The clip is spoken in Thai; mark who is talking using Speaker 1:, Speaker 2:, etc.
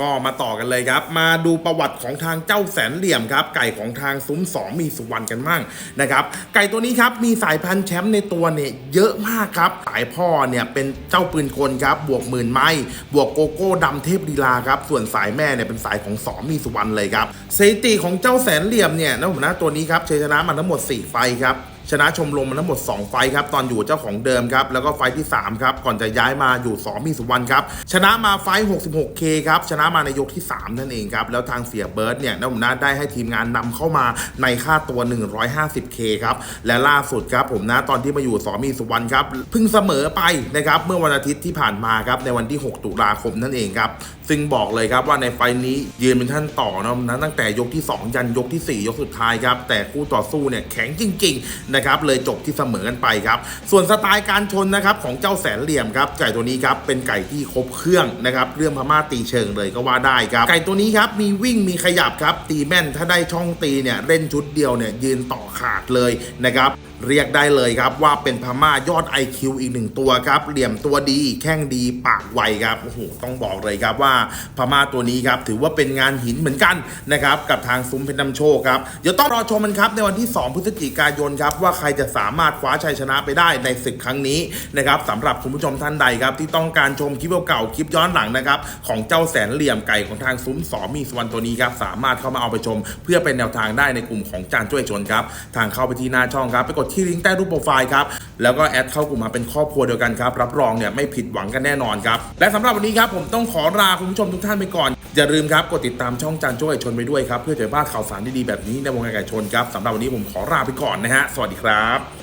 Speaker 1: ก็มาต่อกันเลยครับ มาดูประวัติของทางเจ้าแสนเหลี่ยมครับ ไก่ของทางซุ้มสองมีสุวรรณกันมั่งนะครับ ไก่ตัวนี้ครับมีสายพันธุ์แชมป์ในตัวเนี่ยเยอะมากครับ สายพ่อเนี่ยเป็นเจ้าปืนกลครับ บวกหมื่นไม้บวกโกโก้ดำเทพลีลาครับ ส่วนสายแม่เนี่ยเป็นสายของสองมีสุวรรณเลยครับสถิติของเจ้าแสนเหลี่ยมเนี่ยนะผมนะตัวนี้ครับชัยชนะมาทั้งหมด 4 ไฟครับ ชนะชมรมมาทั้งหมด 2 ไฟครับตอนอยู่เจ้าของเดิมครับแล้วก็ไฟที่3ครับก่อนจะย้ายมาอยู่2มีสุวรรณครับชนะมาไฟ 66K ครับชนะมาในยกที่ 3 นั่นเองครับแล้วทางเสียเบิร์ดเนี่ยนะผมนะได้ให้ทีมงานนำเข้ามาในค่าตัว 150K ครับและล่าสุดครับผมนะตอนที่มาอยู่2มีสุวรรณครับเพิ่งเสมอไปนะครับเมื่อวันอาทิตย์ที่ผ่านมาครับในวันที่ 6 ตุลาคมนั่นเองครับซึ่งบอกเลยครับว่าในไฟนี้ยืนเป็นท่านต่อนะนะตั้งแต่ยกที่ 2 ยันยกทีสี่ 4 ยกสุดท้ายครับแต่คู่ต่อสู้เนี่ยแข็งจริง ๆนะครับเลยจบที่เสมอกันไปครับ ส่วนสไตล์การชนนะครับของเจ้าแสนเหลี่ยมครับไก่ตัวนี้ครับเป็นไก่ที่ครบเครื่องนะครับเรื่องพม่าตีเชิงเลยก็ว่าได้ครับ ไก่ตัวนี้ครับมีวิ่งมีขยับครับตีแม่นถ้าได้ช่องตีเนี่ยเล่นชุดเดียวเนี่ยยืนต่อขาดเลยนะครับ เรียกได้เลยครับว่าเป็นพม่ายอด IQ อีกหนึ่งตัวครับ เหลี่ยมตัวดี แข้งดีปากไวครับโอ้โหต้องบอกเลยครับว่าพม่าตัวนี้ครับถือว่าเป็นงานหินเหมือนกันนะครับกับทางซุ้มเพชรนำโชคครับเดี๋ยวต้องรอชมมันครับในวันที่ 2 พฤศจิกายนครับว่าใครจะสามารถคว้าชัยชนะไปได้ในศึกครั้งนี้นะครับสำหรับคุณผู้ชมท่านใดครับที่ต้องการชมคลิปเก่าๆคลิปย้อนหลังนะครับของเจ้าแสนเหลี่ยมไก่ของทางซุ้มสอมีสวรรณตัวนี้ครับสามารถเข้ามาเอาไปชม เพื่อเป็นแนวทางได้ในกลุ่มของจานช่วยชนครับทางเข้าไปที่หน้าช่องครับไปกดที่ลิงก์ใต้รูปโปรไฟล์ครับ แล้วก็แอดเข้ากลุ่มมาเป็นครอบครัวเดียวกันครับ รับรองเนี่ยไม่ผิดหวังกันแน่นอนครับ และสำหรับวันนี้ครับผมต้องขอลาคุณผู้ชมทุกท่านไปก่อน อย่าลืมครับกดติดตามช่องจานช่วยชนไปด้วยครับ เพื่อจะไม่พลาดข่าวสารดีๆแบบนี้ในวงการไก่ชนครับสำหรับวันนี้ผมขอลาไปก่อนนะฮะสวัสดีครับ